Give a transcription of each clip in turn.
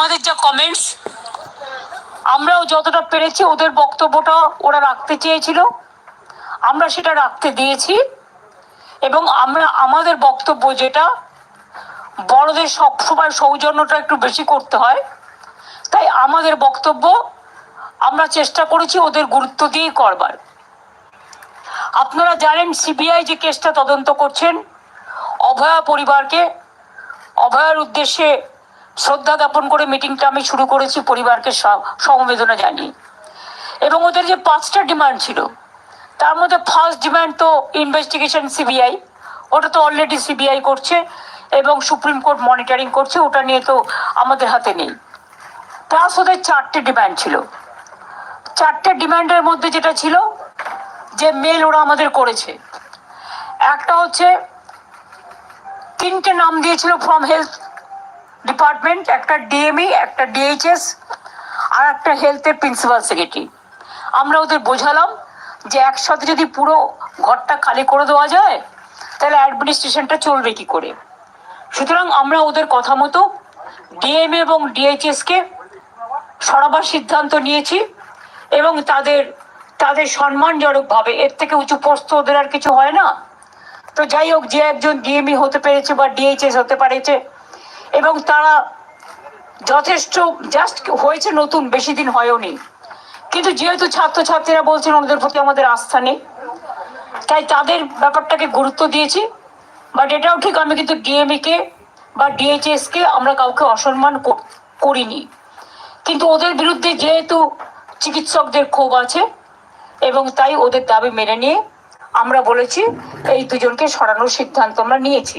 আমাদের যা কমেন্টস আমরাও যতটা পেরেছি ওদের বক্তব্যটা ওরা রাখতে চেয়েছিল। আমরা সেটা রাখতে দিয়েছি এবং আমরা আমাদের বক্তব্য যেটা, বড়দের সবসময় সৌজন্যটা একটু বেশি করতে হয়। তাই আমাদের বক্তব্য আমরা চেষ্টা করেছি ওদের গুরুত্ব দিয়েই করবার। আপনারা জানেন সিবিআই যে কেসটা তদন্ত করছেন, অভয়া পরিবারকে, অভয়ার উদ্দেশ্যে শ্রদ্ধা জ্ঞাপন করে মিটিংটা আমি শুরু করেছি পরিবারকে সমবেদনা জানিয়ে। এবং ওদের যে পাঁচটা ডিমান্ড ছিল, তার মধ্যে ফার্স্ট ডিমান্ড তো ইনভেস্টিগেশন সিবিআই ওটা তো অলরেডি সিবিআই করছে এবং সুপ্রিম কোর্ট মনিটরিং করছে, ওটা নিয়ে তো আমাদের হাতে নেই। প্লাস ওদের চারটে ডিমান্ড ছিল। চারটে ডিমান্ডের মধ্যে যেটা ছিল, যে মেল ওরা আমাদের করেছে। একটা হচ্ছে, তিনটে নাম দিয়েছিল ফ্রম হেলথ ডিপার্টমেন্ট, একটা ডিএমই, একটা ডিএইচএস আর একটা হেলথের প্রিন্সিপাল সেক্রেটারি। আমরা ওদের বোঝালাম যে একসাথে যদি পুরো ঘরটা খালি করে দেওয়া যায়, তাহলে অ্যাডমিনিস্ট্রেশনটা চলবে কি করে? সুতরাং আমরা ওদের কথা মতো ডিএমএ এবং ডিএইচএসকে সরাবার সিদ্ধান্ত নিয়েছি এবং তাদের তাদের সম্মানজনকভাবে, এর থেকে উঁচু পোস্ত ওদের আর কিছু হয় না। তো যাই হোক, যে একজন ডিএমই হতে পেরেছে বা ডিএইচএস হতে পেরেছে এবং তারা যথেষ্ট জাস্ট হয়েছে নতুন, বেশি দিন হয়ওনি কিন্তু যেহেতু ছাত্রছাত্রীরা বলছেন ওদের প্রতি আমাদের আস্থা নেই, তাই তাদের ব্যাপারটাকে গুরুত্ব দিয়েছি। বাট এটাও ঠিক, আমি কিন্তু ডিএমই কে বা ডিএইচএস কে আমরা কাউকে অসম্মান করিনি। কিন্তু ওদের বিরুদ্ধে যেহেতু চিকিৎসকদের ক্ষোভ আছে, এবং তাই ওদের দাবি মেনে নিয়ে আমরা বলেছি, এই দুজনকে সরানোর সিদ্ধান্ত আমরা নিয়েছি।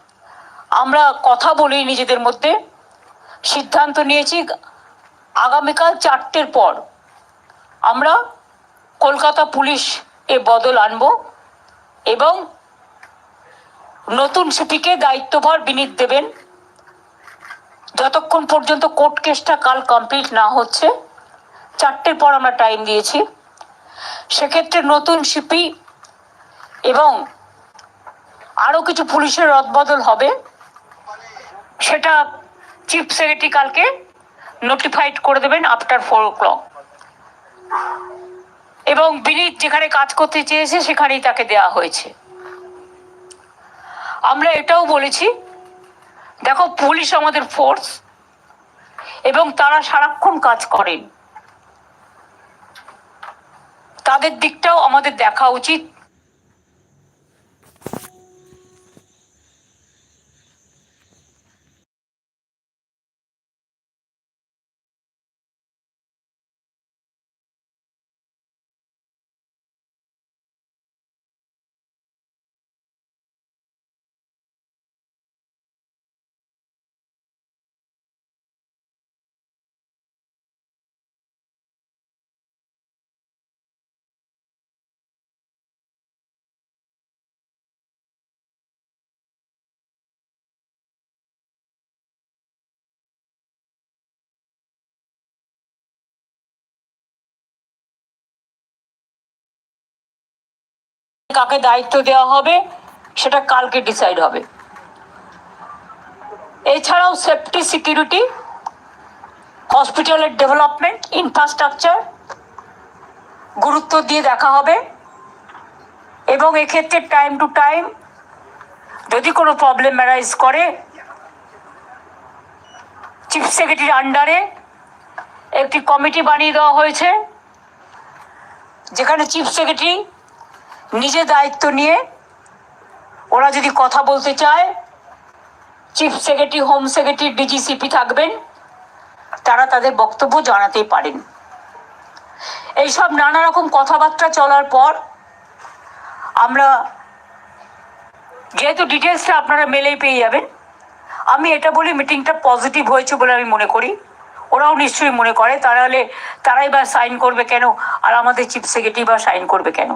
আমরা কথা বলি নিজেদের মধ্যে। সিদ্ধান্ত নিয়েছি আগামীকাল চারটের পর আমরা কলকাতা পুলিশ এ বদল আনব এবং নতুন সিপিকে দায়িত্বভার বিনীত দেবেন। যতক্ষণ পর্যন্ত কোর্ট কেসটা কাল কমপ্লিট না হচ্ছে, চারটের পর আমরা টাইম দিয়েছি। সেক্ষেত্রে নতুন সিপি এবং আরও কিছু পুলিশের রদবদল হবে। সেটা চিফ সেক্রেটারি কালকে নোটিফাইড করে দেবেন আফটার ফোর ও ক্লক এবং বিনীত যেখানে কাজ করতে চেয়েছে সেখানেই তাকে দেওয়া হয়েছে। আমরা এটাও বলেছি, দেখো পুলিশ আমাদের ফোর্স এবং তারা সারাক্ষণ কাজ করেন। তাদের দিকটাও আমাদের দেখা উচিত। কাকে দায়িত্ব দেওয়া হবে, সেটা কালকে ডিসাইড হবে। এছাড়াও সেফটি সিকিউরিটি হসপিটালের ডেভেলপমেন্ট ইনফ্রাস্ট্রাকচার গুরুত্ব দিয়ে দেখা হবে। এবং এক্ষেত্রে টাইম টু টাইম যদি কোনো প্রবলেম অ্যারাইজ করে চিফ সেক্রেটারির আন্ডারে একটি কমিটি বানিয়ে দেওয়া হয়েছে, যেখানে চিফ সেক্রেটারি নিজে দায়িত্ব নিয়ে ওরা যদি কথা বলতে চায় chief secretary home secretary DG CP থাকবেন, তারা তাদের বক্তব্য জানাতেই পারেন। এইসব নানা রকম কথাবার্তা চলার পর আমরা যেহেতু ডিটেলসটা আপনারা মেলেই পেয়ে যাবেন, আমি এটা বলি মিটিংটা পজিটিভ হয়েছে বলে আমি মনে করি। ওরাও নিশ্চয়ই মনে করে, তাহলে তারাই বা সাইন করবে কেন? আর আমাদের চিফ সেক্রেটারি বা সাইন করবে কেন?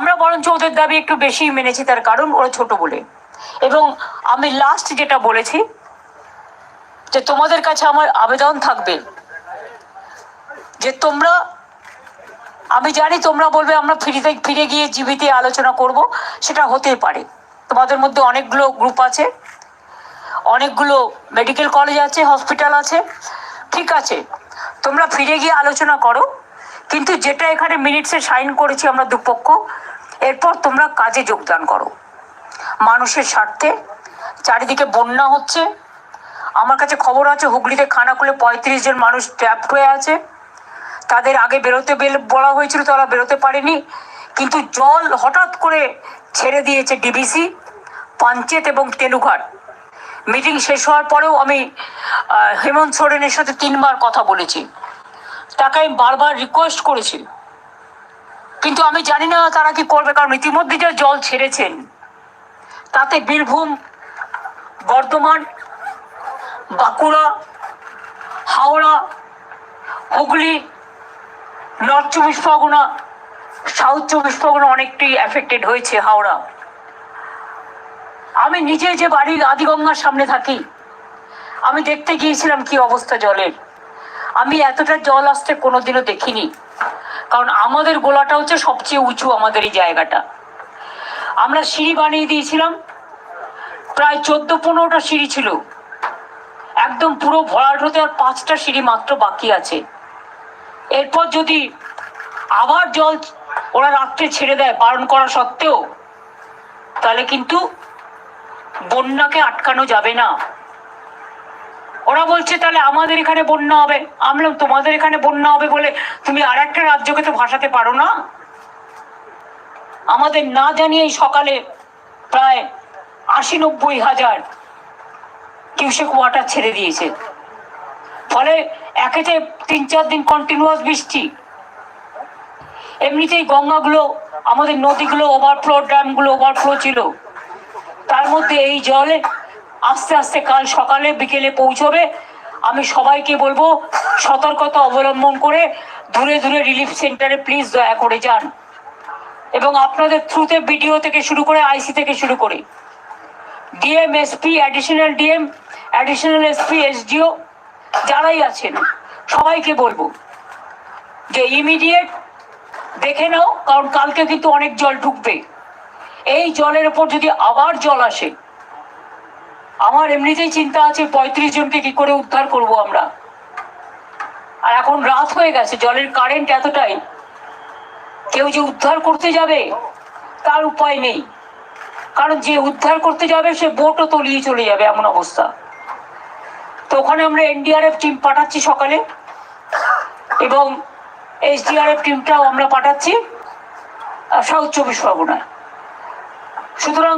আমরা বরঞ্চ ওদের দাবি একটু বেশি মেনেছি তার কারণ ওরা ছোট বলে। এবং আমি লাস্ট যেটা বলেছি, যে তোমাদের কাছে আমার আবেদন থাকবে, যে তোমরা, আমি জানি তোমরা বলবে আমরা ফিরে ফিরে গিয়ে জীবিতে আলোচনা করব, সেটা হতে পারে। তোমাদের মধ্যে অনেকগুলো গ্রুপ আছে, অনেকগুলো মেডিকেল কলেজ আছে হসপিটাল আছে, ঠিক আছে, তোমরা ফিরে গিয়ে আলোচনা করো। কিন্তু যেটা এখানে মিনিটসে সাইন করেছি আমরা দুপক্ষ, এরপর তোমরা কাজে যোগদান করো। মানুষের স্বার্থে, চারিদিকে বন্যা হচ্ছে। আমার কাছে খবর আছে, হুগলিতে খানাকুলে পঁয়ত্রিশ জন মানুষ ট্র্যাপড হয়ে আছে। তাদের আগে বেরোতে বেল- হয়েছিল, তারা বেরোতে পারেনি। কিন্তু জল হঠাৎ করে ছেড়ে দিয়েছে ডিবিসি পঞ্চায়েত এবং তেলুঘাট মিটিং শেষ হওয়ার পরেও আমি হেমন্ত সোরেনের সাথে তিনবার কথা বলেছি। তাকে আমি বারবার রিকোয়েস্ট করেছি কিন্তু আমি জানি না তারা কি করবে, কারণ ইতিমধ্যে যা জল ছেড়েছেন, তাতে বীরভূম, বর্ধমান, বাঁকুড়া, হাওড়া, হুগলি, নর্থ চব্বিশ পরগনা, সাউথ চব্বিশ পরগনা অনেকটাই অ্যাফেক্টেড হয়েছে হাওড়া। আমি নিজে যে বাড়ির আদিগঙ্গার সামনে থাকি, আমি দেখতে গিয়েছিলাম কি অবস্থা জলের। আমি এতটা জল আসতে কোনোদিনও দেখিনি। কারণ আমাদের গোলাটা হচ্ছে সবচেয়ে উঁচু আমাদের এই জায়গাটা। আমরা সিঁড়ি বানিয়ে দিয়েছিলাম, প্রায় চোদ্দ পনেরোটা সিঁড়ি ছিল। একদম পুরো ভরাট হতে আর পাঁচটা সিঁড়ি মাত্র বাকি আছে। এরপর যদি আবার জল ওরা রাত্রে ছেড়ে দেয় বারণ করা সত্ত্বেও, তাহলে কিন্তু বন্যাকে আটকানো যাবে না। ওরা বলছে তাহলে আমাদের এখানে বন্যা হবে। আমি বললাম, তোমাদের এখানে বন্যা হবে বলে তুমি আর একটা রাজ্যকে তো ভাসাতে পারো না? আমাদের না জানিয়েই সকালে প্রায় আশি নব্বই হাজার কিউসেক ওয়াটার ছেড়ে দিয়েছে। ফলে একেতে তিন চার দিন কন্টিনিউয়াস বৃষ্টি। এমনিতেই গঙ্গাগুলো আমাদের নদীগুলো ওভারফ্লো ড্যামগুলো ওভারফ্লো ছিল। তার মধ্যে এই জলে আস্তে আস্তে কাল সকালে, বিকেলে পৌঁছবে। আমি সবাইকে বলব, সতর্কতা অবলম্বন করে দূরে দূরে রিলিফ সেন্টারে প্লিজ দয়া করে যান। এবং আপনাদের থ্রুতে বিডিও থেকে শুরু করে আইসি থেকে শুরু করে। DM SP additional DM additional SP SDO যারাই আছেন, সবাইকে বলব যে ইমিডিয়েট দেখে নাও, কারণ কালকে কিন্তু অনেক জল ঢুকবে। এই জলের ওপর যদি আবার জল আসে আমার এমনিতেই চিন্তা আছে পঁয়ত্রিশ জনকে কি করে উদ্ধার করব আমরা। আর এখন রাত হয়ে গেছে, জলের কারেন্ট এতটাই। কেউ যে উদ্ধার করতে যাবে, তার উপায় নেই। কারণ যে উদ্ধার করতে যাবে, সে বোটও তলিয়ে চলে যাবে এমন অবস্থা। তো ওখানে আমরা এনডিআরএফ টিম পাঠাচ্ছি সকালে, এবং এসডিআরএফ টিমটাও আমরা পাঠাচ্ছি সাউথ চব্বিশ পরগনায়। সুতরাং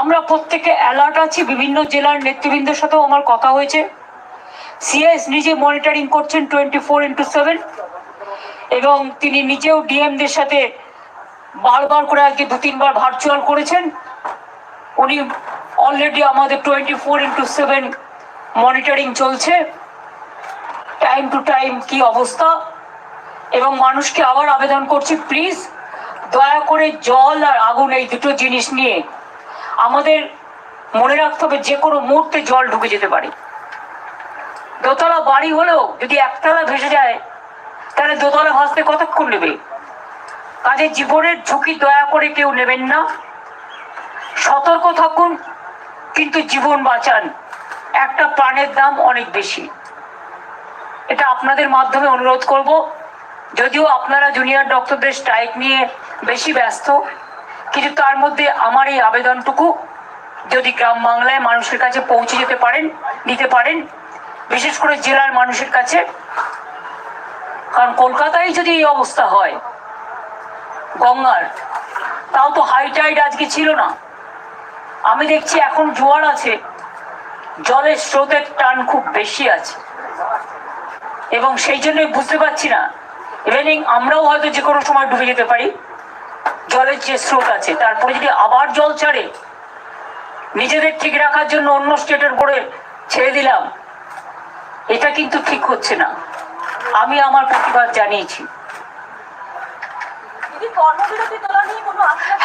আমরা প্রত্যেকে অ্যালার্ট আছি, বিভিন্ন জেলার নেতৃবৃন্দের সাথেও আমার কথা হয়েছে। সিএস নিজে মনিটরিং করছেন টোয়েন্টি ফোর ইন্টু সেভেন এবং তিনি নিজেও ডিএমদের সাথে বারবার করে আজকে দু, তিনবার ভার্চুয়াল করেছেন। উনি অলরেডি আমাদের twenty four into seven monitoring চলছে। টাইম টু টাইম কি অবস্থা? এবং মানুষকে আবার আবেদন করছি প্লিজ দয়া করে জল আর আগুন এই দুটো জিনিস নিয়ে আমাদের মনে রাখতে হবে যে কোনো মুহূর্তে জল ঢুকে যেতে পারে। দোতলা বাড়ি হলেও যদি একতলা ভেসে যায়, তাহলে দোতলা ভাসতে কতক্ষণ নেবে? কাজে জীবনের ঝুঁকি দয়া করে কেউ নেবেন না। সতর্ক থাকুন, কিন্তু জীবন বাঁচান। একটা প্রাণের দাম অনেক বেশি। এটা আপনাদের মাধ্যমে অনুরোধ করব। যদিও আপনারা জুনিয়র ডক্টরদের স্ট্রাইক নিয়ে বেশি ব্যস্ত কিন্তু তার মধ্যে আমার এই আবেদনটুকু যদি গ্রাম বাংলায় মানুষের কাছে পৌঁছে যেতে পারেন দিতে পারেন, বিশেষ করে জেলার মানুষের কাছে, কারণ কলকাতায় যদি এই অবস্থা হয়, গঙ্গার, তাও তো হাই টাইড আজকে ছিল না। আমি দেখছি এখন জোয়ার আছে, জলের স্রোতের টান খুব বেশি আছে। এবং সেই জন্যই বুঝতে পারছি না। ইভেনিং আমরাও হয়তো যে কোনো সময় ডুবে যেতে পারি। জলের যে স্রোত আছে তারপরে যদি আবার জল ছাড়ে নিজেদের ঠিক রাখার জন্য অন্য স্টেটের উপরে ছেড়ে দিলাম এটা কিন্তু ঠিক হচ্ছে না। আমি আমার প্রতিবাদ জানিয়েছি।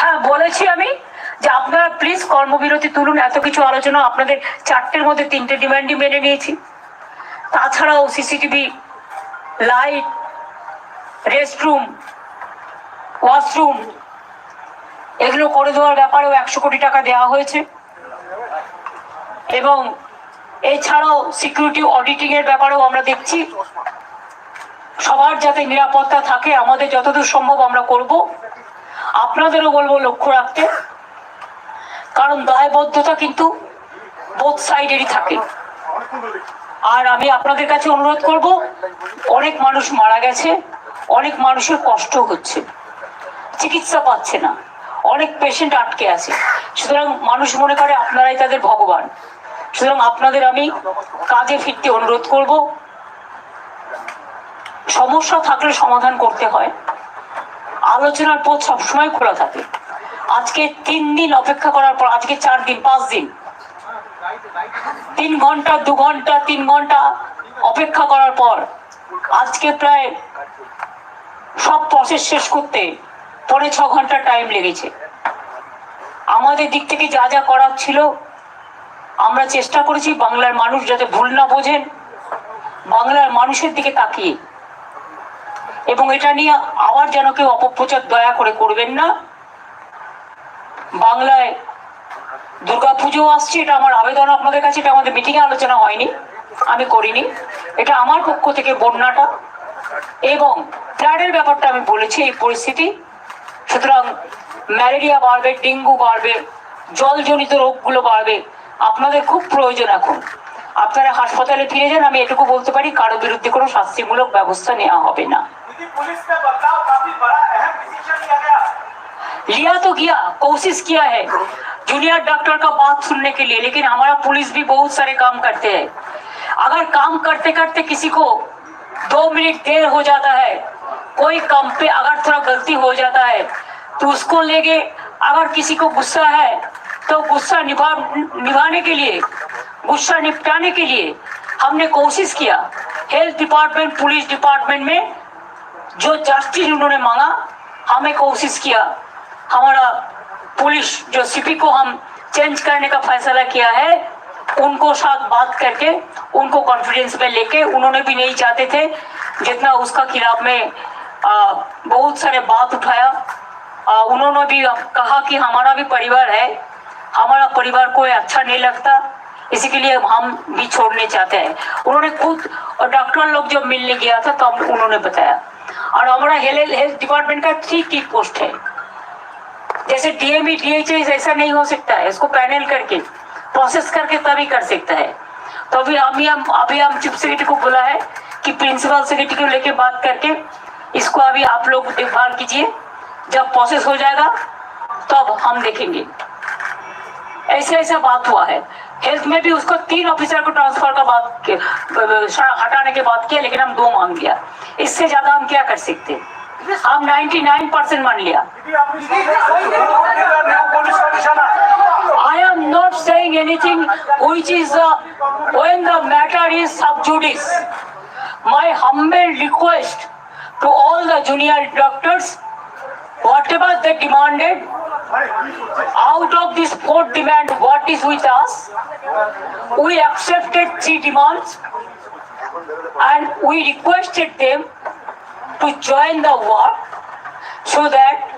হ্যাঁ বলেছি আমি যে আপনারা প্লিজ কর্মবিরতি তুলুন এত কিছু আলোচনা আপনাদের চারটের মধ্যে তিনটে ডিমান্ডই মেনে নিয়েছি। তাছাড়াও সিসিটিভি লাইট রেস্টরুম ওয়াশরুম এগুলো করে দেওয়ার ব্যাপারেও একশো কোটি টাকা দেওয়া হয়েছে। এবং এছাড়াও সিকিউরিটি অডিটিং এর ব্যাপারেও আমরা দেখছি, সবার যাতে নিরাপত্তা থাকে, আমাদের যতদূর সম্ভব আমরা করব। আপনাদেরও বলব লক্ষ্য রাখতে, কারণ দায়বদ্ধতা কিন্তু বোথ সাইডেরই থাকে। আর আমি আপনাদের কাছে অনুরোধ করব, অনেক মানুষ মারা গেছে, অনেক মানুষের কষ্ট হচ্ছে, চিকিৎসা পাচ্ছে না। অনেক পেশেন্ট আটকে আছে। সুতরাং মানুষ মনে করে আপনারাই তাদের ভগবান। সুতরাং আপনাদের আমি কাজে ফিরতে অনুরোধ করব। সমস্যা থাকলে সমাধান করতে হয়। আলোচনার পথ সবসময় খোলা থাকে। আজকে তিন দিন অপেক্ষা করার পর, আজকে চার দিন, পাঁচ দিন। তিন ঘণ্টা, দু ঘণ্টা, তিন ঘণ্টা অপেক্ষা করার পর, আজকে প্রায় সব প্রসেস শেষ করতে পরে ছ ঘণ্টা টাইম লেগেছে। আমাদের দিক থেকে যা যা করার ছিল, আমরা চেষ্টা করেছি বাংলার মানুষ যাতে ভুল না বোঝেন, বাংলার মানুষের দিকে তাকিয়ে। এবং এটা নিয়ে আবার যেন কেউ অপপ্রচার দয়া করে করবেন না। বাংলায় দুর্গা পুজো আসছে, এটা আমার আবেদন আপনাদের কাছে, এটা আমাদের মিটিংয়ে আলোচনা হয়নি, আমি করিনি। এটা আমার পক্ষ থেকে বন্যাটা। এবং ফ্লাডের ব্যাপারটা আমি বলেছি, এই পরিস্থিতি। সুতরাং ম্যালেরিয়া বাড়বে ডেঙ্গু বাড়বে জলজনিত রোগগুলো বাড়বে আপনাদের খুব প্রয়োজন এখন আপনারা হাসপাতালে ফিরে যান আমি এটুকু বলতে পারি কারো বিরুদ্ধে কোনো শাস্তিমূলক ব্যবস্থা নেওয়া হবে না दीदी पुलिस में बदलाव काफी बड़ा अहम डिसीजन लिया गया लिया तो किया कोशिश किया है जूनियर डॉक्टर का बात सुनने के लिए लेकिन हमारा पुलिस भी बहुत सारे काम करते हैं अगर काम करते करते किसी को दो मिनट देर हो जाता है कोई काम पे अगर थोड़ा गलती हो जाता है तो उसको लेके अगर किसी को गुस्सा है तो गुस्सा निभा निभाने के लिए गुस्सा निपटाने के लिए हमने कोशिश किया। हेल्थ डिपार्टमेंट पुलिस डिपार्टमेंट में जो जस्टिस उन्होंने मांगा हमें कोशिश किया। हमारा पुलिस जो सीपी को हम चेंज करने का फैसला किया है उनको साथ बात करके उनको कॉन्फिडेंस में लेके उन्होंने भी नहीं चाहते थे जितना उसका खिलाफ में आ, बहुत सारे बात उठाया। उन्होंने भी कहा कि हमारा भी परिवार है। हमारा परिवार को अच्छा नहीं लगता। इसी के लिए हम भी छोड़ने चाहते हैं। उन्होंने खुद और डॉक्टर लोग जब मिलने गया था, तब उन्होंने बताया। और हमारा हेल्थ हेल्थ डिपार्टमेंट का थ्री की पोस्ट है। जैसे डीएमई डीएचएस ऐसा नहीं हो सकता है। इसको पैनल करके प्रोसेस करके तभी कर सकता है। तो अभी हम हम, अभी हम चीफ सेक्रेटरी को बोला है कि प्रिंसिपल सेक्रेटरी को लेके बात करके, इसको अभी आप लोग देखभाल कीजिए। जब प्रोसेस हो जाएगा तब हम देखेंगे ऐसे ऐसा बात हुआ है हेल्थ में भी उसको तीन ऑफिसर को ट्रांसफ़र का बात हटाने के बाद किया लेकिन हम दो मांग लिया इससे ज़्यादा हम क्या कर सकते? हम 99 परसेंट मान लिया I am not police commissioner I am not saying anything which is uh, when the matter is sub judice. My humble whatever they demanded, out of this fourth demand, what is with us, we accepted three demands and we requested them to join the war so that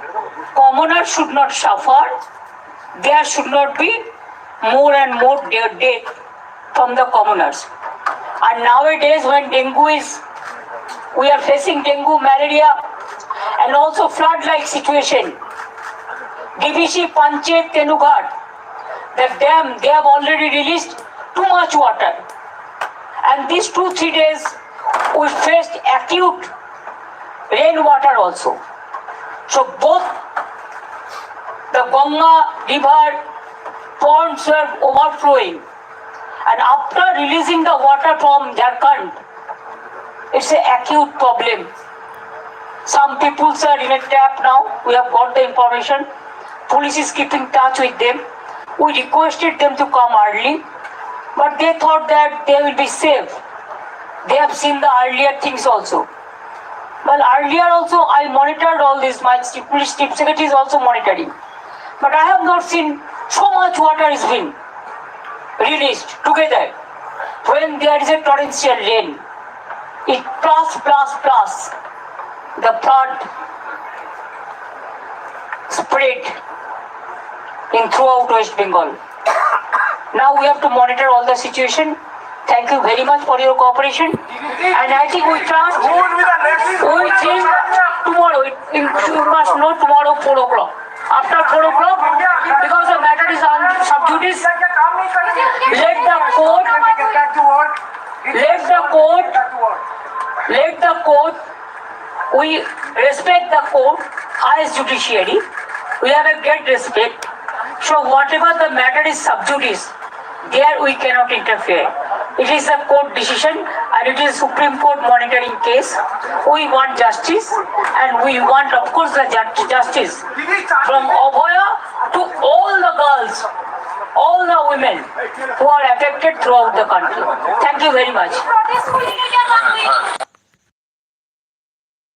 commoners should not suffer there should not be more and more de- death from the commoners. And nowadays, when dengue is, we are facing dengue, malaria, and also flood-like situation. DBC Panchet Tenughat, the dam, they have already released too much water. And these two, three days, we faced acute rainwater also. So both the Ganga river ponds were overflowing. And after releasing the water from Jharkhand, it's an acute problem. Some people are in a trap now. We have got the information. Police is keeping touch with them. We requested them to come early, but they thought that they will be safe. They have seen the earlier things also. Well, earlier also I monitored all this. My police chief secretary is also monitoring. But I have not seen so much water is being released together. When there is a torrential rain, it plus plus plus the flood spread in throughout West Bengal. Now we have to monitor all the situation. Thank you very much for your cooperation. And I think we trust Who will be the next? we think tomorrow, you must know tomorrow four o'clock. After four o'clock, because the matter is on subjudice, let the court, Back to work. let the court, Back to work. let the court, we respect the court as judiciary. We have a great respect. So whatever the matter is sub judice, there we cannot interfere. It is a court decision and it is Supreme Court monitoring case. We want justice and we want of course the justice from Abhaya to all the girls, all the women who are affected throughout the country. Thank you very much.